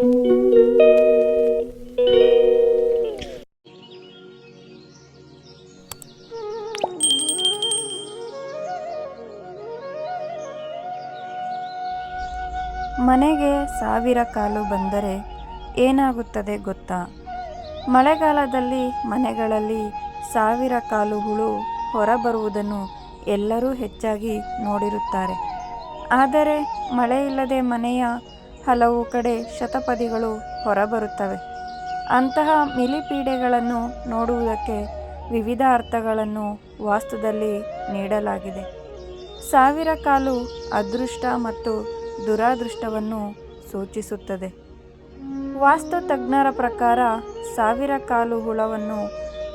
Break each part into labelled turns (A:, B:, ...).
A: ಮನೆಗೆ ಸಾವಿರ ಕಾಲು ಬಂದರೆ ಏನಾಗುತ್ತದೆ ಗೊತ್ತಾ? ಮಳೆಗಾಲದಲ್ಲಿ ಮನೆಗಳಲ್ಲಿ ಸಾವಿರ ಕಾಲು ಹುಳು ಹೊರಬರುವುದನ್ನು ಎಲ್ಲರೂ ಹೆಚ್ಚಾಗಿ ನೋಡಿರುತ್ತಾರೆ. ಆದರೆ ಮಳೆಯಿಲ್ಲದೆ ಮನೆಯ ಹಲವು ಕಡೆ ಶತಪದಿಗಳು ಹೊರಬರುತ್ತವೆ. ಅಂತಹ ಮಿಲಿಪೀಡೆಗಳನ್ನು ನೋಡುವುದಕ್ಕೆ ವಿವಿಧ ಅರ್ಥಗಳನ್ನು ವಾಸ್ತುದಲ್ಲಿ ನೀಡಲಾಗಿದೆ. ಸಾವಿರ ಕಾಲು ಅದೃಷ್ಟ ಮತ್ತು ದುರಾದೃಷ್ಟವನ್ನು ಸೂಚಿಸುತ್ತದೆ. ವಾಸ್ತು ತಜ್ಞರ ಪ್ರಕಾರ ಸಾವಿರ ಕಾಲು ಹುಳವನ್ನು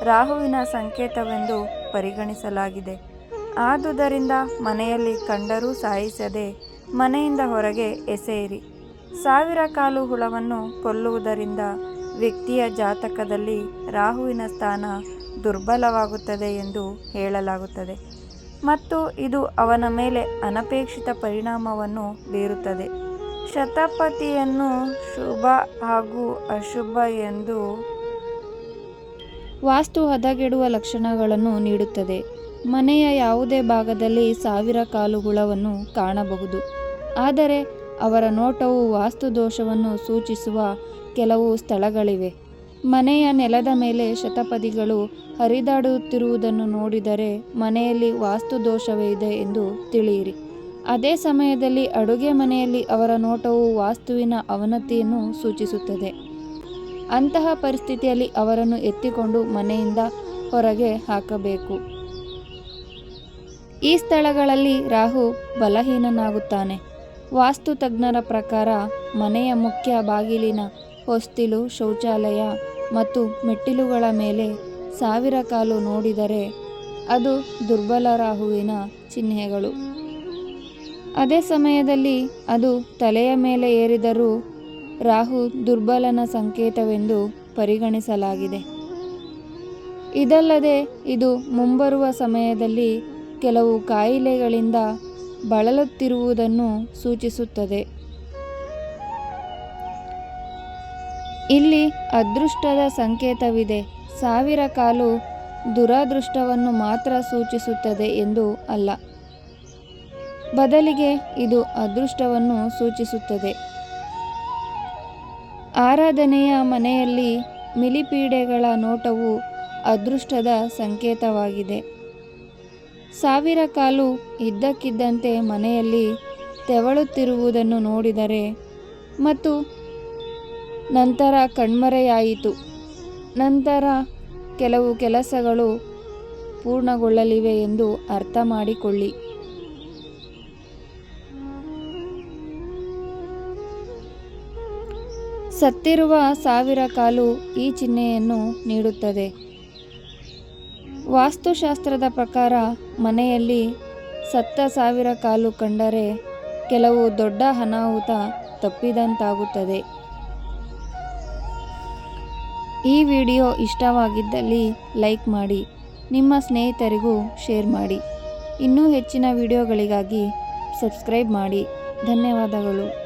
A: ರಾಹುವಿನ ಸಂಕೇತವೆಂದು ಪರಿಗಣಿಸಲಾಗಿದೆ. ಆದುದರಿಂದ ಮನೆಯಲ್ಲಿ ಕಂಡರೂ ಸಾಯಿಸದೆ ಮನೆಯಿಂದ ಹೊರಗೆ ಎಸೆಯಿರಿ. ಸಾವಿರ ಕಾಲು ಹುಳವನ್ನು ಕೊಲ್ಲುವುದರಿಂದ ವ್ಯಕ್ತಿಯ ಜಾತಕದಲ್ಲಿ ರಾಹುವಿನ ಸ್ಥಾನ ದುರ್ಬಲವಾಗುತ್ತದೆ ಎಂದು ಹೇಳಲಾಗುತ್ತದೆ. ಮತ್ತು ಇದು ಅವನ ಮೇಲೆ ಅನಪೇಕ್ಷಿತ ಪರಿಣಾಮವನ್ನು ಬೀರುತ್ತದೆ. ಶತಪತಿಯನ್ನು ಶುಭ ಹಾಗೂ ಅಶುಭ ಎಂದು ವಾಸ್ತು ಹದಗೆಡುವ ಲಕ್ಷಣಗಳನ್ನು ನೀಡುತ್ತದೆ. ಮನೆಯ ಯಾವುದೇ ಭಾಗದಲ್ಲಿ ಸಾವಿರ ಕಾಲು ಹುಳವನ್ನು ಕಾಣಬಹುದು. ಆದರೆ ಅವರ ನೋಟವು ವಾಸ್ತು ದೋಷವನ್ನು ಸೂಚಿಸುವ ಕೆಲವು ಸ್ಥಳಗಳಿವೆ. ಮನೆಯ ನೆಲದ ಮೇಲೆ ಶತಪದಿಗಳು ಹರಿದಾಡುತ್ತಿರುವುದನ್ನು ನೋಡಿದರೆ ಮನೆಯಲ್ಲಿ ವಾಸ್ತು ದೋಷವೇ ಇದೆ ಎಂದು ತಿಳಿಯಿರಿ. ಅದೇ ಸಮಯದಲ್ಲಿ ಅಡುಗೆ ಮನೆಯಲ್ಲಿ ಅವರ ನೋಟವು ವಾಸ್ತುವಿನ ಅವನತಿಯನ್ನು ಸೂಚಿಸುತ್ತದೆ. ಅಂತಹ ಪರಿಸ್ಥಿತಿಯಲ್ಲಿ ಅವರನ್ನು ಎತ್ತಿಕೊಂಡು ಮನೆಯಿಂದ ಹೊರಗೆ ಹಾಕಬೇಕು. ಈ ಸ್ಥಳಗಳಲ್ಲಿ ರಾಹು ಬಲಹೀನನಾಗುತ್ತಾನೆ. ವಾಸ್ತು ತಜ್ಞರ ಪ್ರಕಾರ ಮನೆಯ ಮುಖ್ಯ ಬಾಗಿಲಿನ ಹೊಸ್ತಿಲು, ಶೌಚಾಲಯ ಮತ್ತು ಮೆಟ್ಟಿಲುಗಳ ಮೇಲೆ ಸಾವಿರ ಕಾಲು ನೋಡಿದರೆ ಅದು ದುರ್ಬಲ ರಾಹುವಿನ ಚಿಹ್ನೆಗಳು. ಅದೇ ಸಮಯದಲ್ಲಿ ಅದು ತಲೆಯ ಮೇಲೆ ಏರಿದರೂ ರಾಹು ದುರ್ಬಲನ ಸಂಕೇತವೆಂದು ಪರಿಗಣಿಸಲಾಗಿದೆ. ಇದಲ್ಲದೆ ಇದು ಮುಂಬರುವ ಸಮಯದಲ್ಲಿ ಕೆಲವು ಕಾಯಿಲೆಗಳಿಂದ ಬಳಲುತ್ತಿರುವುದನ್ನು ಸೂಚಿಸುತ್ತದೆ. ಇಲ್ಲಿ ಅದೃಷ್ಟದ ಸಂಕೇತವಿದೆ. ಸಾವಿರ ಕಾಲು ದುರಾದೃಷ್ಟವನ್ನು ಮಾತ್ರ ಸೂಚಿಸುತ್ತದೆ ಎಂದು ಅಲ್ಲ. ಬದಲಿಗೆ ಇದು ಅದೃಷ್ಟವನ್ನು ಸೂಚಿಸುತ್ತದೆ. ಆರಾಧನೆಯ ಮನೆಯಲ್ಲಿ ಮಿಲಿಪೀಡೆಗಳ ನೋಟವು ಅದೃಷ್ಟದ ಸಂಕೇತವಾಗಿದೆ. ಸಾವಿರ ಕಾಲು ಇದ್ದಕ್ಕಿದ್ದಂತೆ ಮನೆಯಲ್ಲಿ ತೆವಳುತ್ತಿರುವುದನ್ನು ನೋಡಿದರೆ ಮತ್ತು ನಂತರ ಕಣ್ಮರೆಯಾಯಿತು. ನಂತರ ಕೆಲವು ಕೆಲಸಗಳು ಪೂರ್ಣಗೊಳ್ಳಲಿವೆ ಎಂದು ಅರ್ಥ ಮಾಡಿಕೊಳ್ಳಿ ಸತ್ತಿರುವ ಸಾವಿರ ಕಾಲು ಈ ಚಿಹ್ನೆಯನ್ನು ನೀಡುತ್ತದೆ. ವಾಸ್ತುಶಾಸ್ತ್ರದ ಪ್ರಕಾರ ಮನೆಯಲ್ಲಿ ಸತ್ತ ಸಾವಿರ ಕಾಲು ಕಂಡರೆ ಕೆಲವು ದೊಡ್ಡ ಅನಾಹುತ ತಪ್ಪಿದಂತಾಗುತ್ತದೆ. ಈ ವಿಡಿಯೋ ಇಷ್ಟವಾಗಿದ್ದಲ್ಲಿ ಲೈಕ್ ಮಾಡಿ, ನಿಮ್ಮ ಸ್ನೇಹಿತರಿಗೂ ಶೇರ್ ಮಾಡಿ. ಇನ್ನೂ ಹೆಚ್ಚಿನ ವಿಡಿಯೋಗಳಿಗಾಗಿ ಸಬ್ಸ್ಕ್ರೈಬ್ ಮಾಡಿ. ಧನ್ಯವಾದಗಳು.